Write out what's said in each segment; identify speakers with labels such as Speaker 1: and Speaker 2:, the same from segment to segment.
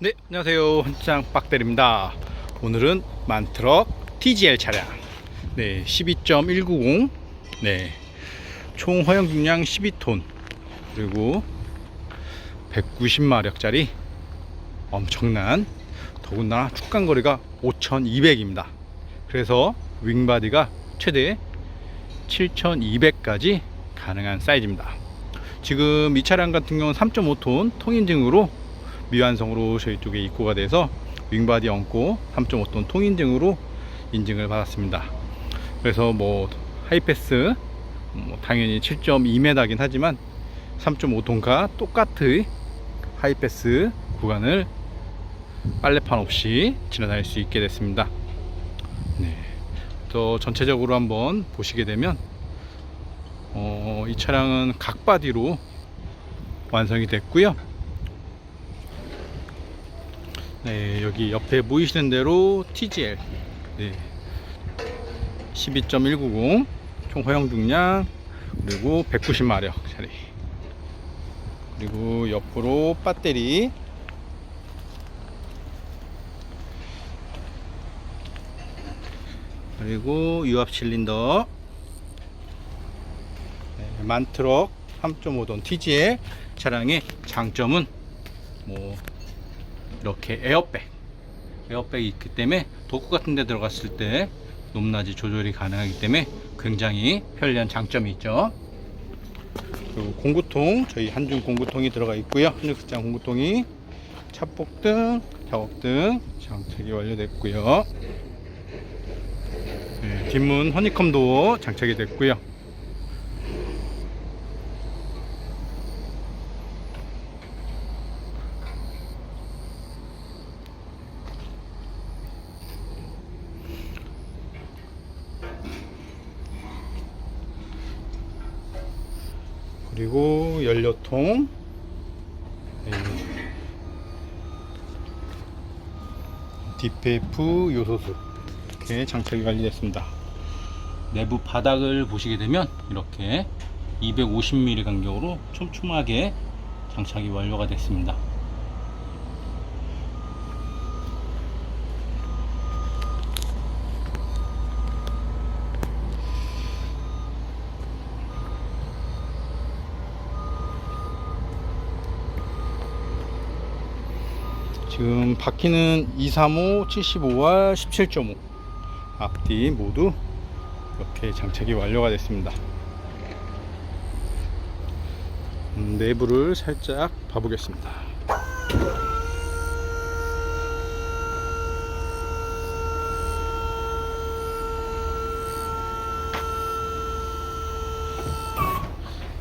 Speaker 1: 네, 안녕하세요. 헌장 빡대리입니다. 오늘은 만트럭 TGL 차량. 네, 12.190. 네. 총 허용 중량 12톤. 그리고 190마력짜리 엄청난 더군다나 축간 거리가 5200입니다. 그래서 윙바디가 최대 7200까지 가능한 사이즈입니다. 지금 이 차량 같은 경우는 3.5톤 통인증으로 미완성으로 저희 쪽에 입고가 돼서 윙바디 얹고 3.5톤 통인증으로 인증을 받았습니다. 그래서 뭐 하이패스 뭐 당연히 7.2m긴 하지만 3.5톤과 똑같의 하이패스 구간을 빨래판 없이 지나다닐 수 있게 됐습니다. 네. 또 전체적으로 한번 보시게 되면 어, 이 차량은 각 바디로 완성이 됐고요. 네, 여기 옆에 보이시는 대로 TGL 네. 12.190 총 허용 중량 그리고 190마력 차리. 그리고 옆으로 배터리. 그리고 유압 실린더. 네, 만트럭 3.5톤 TGL 차량의 장점은 뭐 이렇게 에어백 에어백이 있기 때문에 도구 같은 데 들어갔을 때 높낮이 조절이 가능하기 때문에 굉장히 편리한 장점이 있죠. 그리고 공구통 저희 한중 공구통이 들어가 있고요. 한육수장 공구통이 차폭등 작업등 장착이 완료됐고요. 네, 뒷문 허니컴도 장착이 됐고요 그리고 연료통. 네. DPF 요소수. 이렇게 장착이 완료됐습니다. 내부 바닥을 보시게 되면 이렇게 250mm 간격으로 촘촘하게 장착이 완료가 됐습니다 지금 바퀴는 235, 75와 17.5 앞뒤 모두 이렇게 장착이 완료가 됐습니다. 음, 내부를 살짝 봐보겠습니다.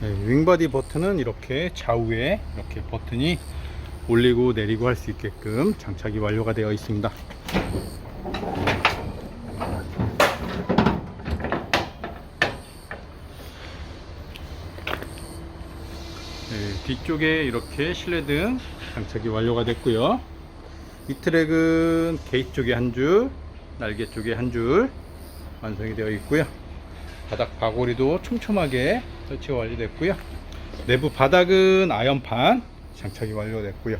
Speaker 1: 네, 윙바디 버튼은 이렇게 좌우에 이렇게 버튼이 올리고 내리고 할 수 있게끔 장착이 완료가 되어 있습니다. 네, 뒤쪽에 이렇게 실내등 장착이 완료가 됐고요. 이 트랙은 게이트 쪽에 한 줄, 날개 쪽에 한 줄 완성이 되어 있고요. 바닥 바고리도 촘촘하게 설치가 완료됐고요. 내부 바닥은 아연판 장착이 완료됐고요.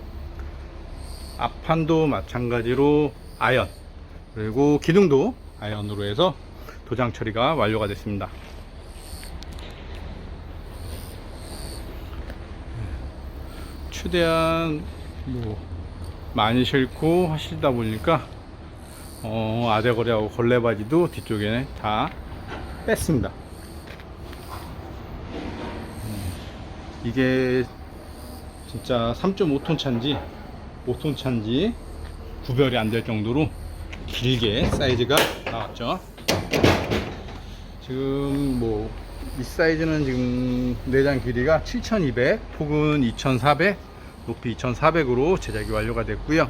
Speaker 1: 앞판도 마찬가지로 아연 그리고 기둥도 아연으로 해서 도장 처리가 완료가 됐습니다. 최대한 뭐 많이 싣고 하시다 보니까 어, 아재거리하고 걸레바지도 뒤쪽에 다 뺐습니다. 음, 이게 진짜 3.5톤 차인지 5톤 차인지 구별이 안 될 정도로 길게 사이즈가 나왔죠. 지금 뭐 이 사이즈는 지금 내장 길이가 7200, 폭은 2400, 높이 2400으로 제작이 완료가 됐고요.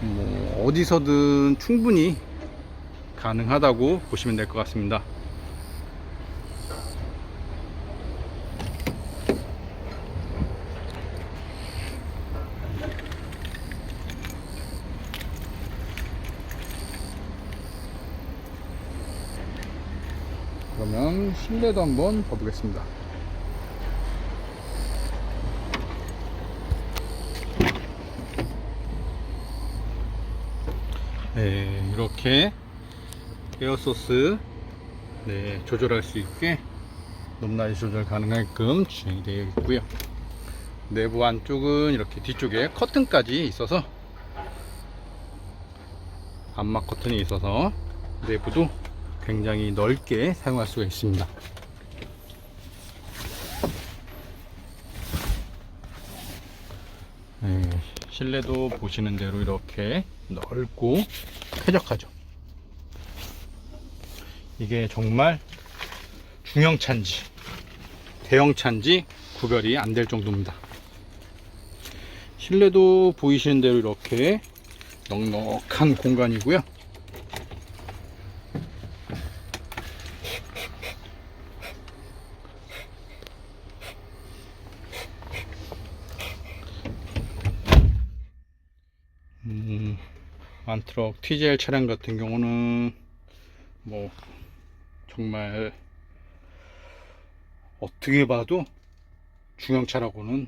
Speaker 1: 뭐 어디서든 충분히 가능하다고 보시면 될 것 같습니다. 그러면 실내도 한번 봐보겠습니다. 네, 이렇게 에어소스 네, 조절할 수 있게 높낮이 조절 가능하게끔 진행이 되어 있고요. 내부 안쪽은 이렇게 뒤쪽에 커튼까지 있어서 암막 커튼이 있어서 내부도 굉장히 넓게 사용할 수가 있습니다. 네, 실내도 보시는 대로 이렇게 넓고 쾌적하죠. 이게 정말 중형 차인지 대형 차인지 구별이 안 될 정도입니다. 실내도 보이시는 대로 이렇게 넉넉한 공간이고요. 안트럭 TGL 차량 같은 경우는 뭐 정말 어떻게 봐도 중형차라고는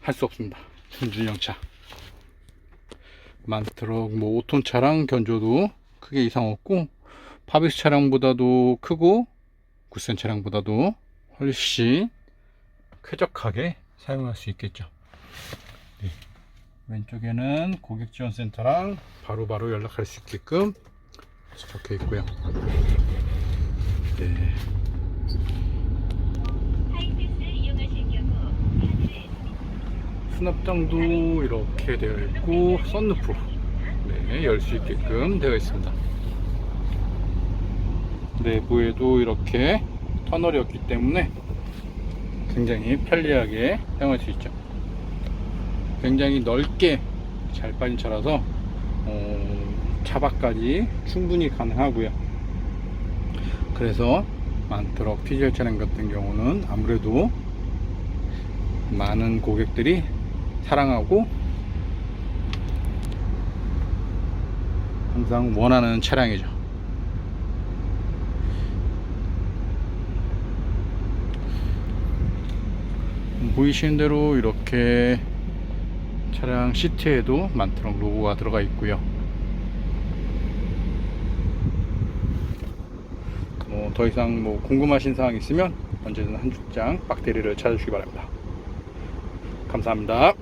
Speaker 1: 할 수 없습니다. 준중형차. 만트럭 뭐 5톤 차량 견조도 크게 이상 없고 파비스 차량보다도 크고 구센 차량보다도 훨씬 쾌적하게 사용할 수 있겠죠. 네. 왼쪽에는 고객 지원 센터랑 바로 바로 연락할 수 있게끔 적혀 있고요. 네. 수납장도 이렇게 되어 있고 썬루프 네, 열 수 있게끔 되어 있습니다. 내부에도 이렇게 터널이 없기 때문에 굉장히 편리하게 사용할 수 있죠. 굉장히 넓게 잘 빠진 차라서 어, 차박까지 충분히 가능하고요. 그래서 만트럭 티젤 차량 같은 경우는 아무래도 많은 고객들이 사랑하고 항상 원하는 차량이죠. 보이시는 대로 이렇게 차량 시트에도 만트럭 로고가 들어가 있고요. 뭐 더 이상 뭐 궁금하신 사항 있으면 언제든 한 줄장 박대리를 찾아주시기 바랍니다. 감사합니다.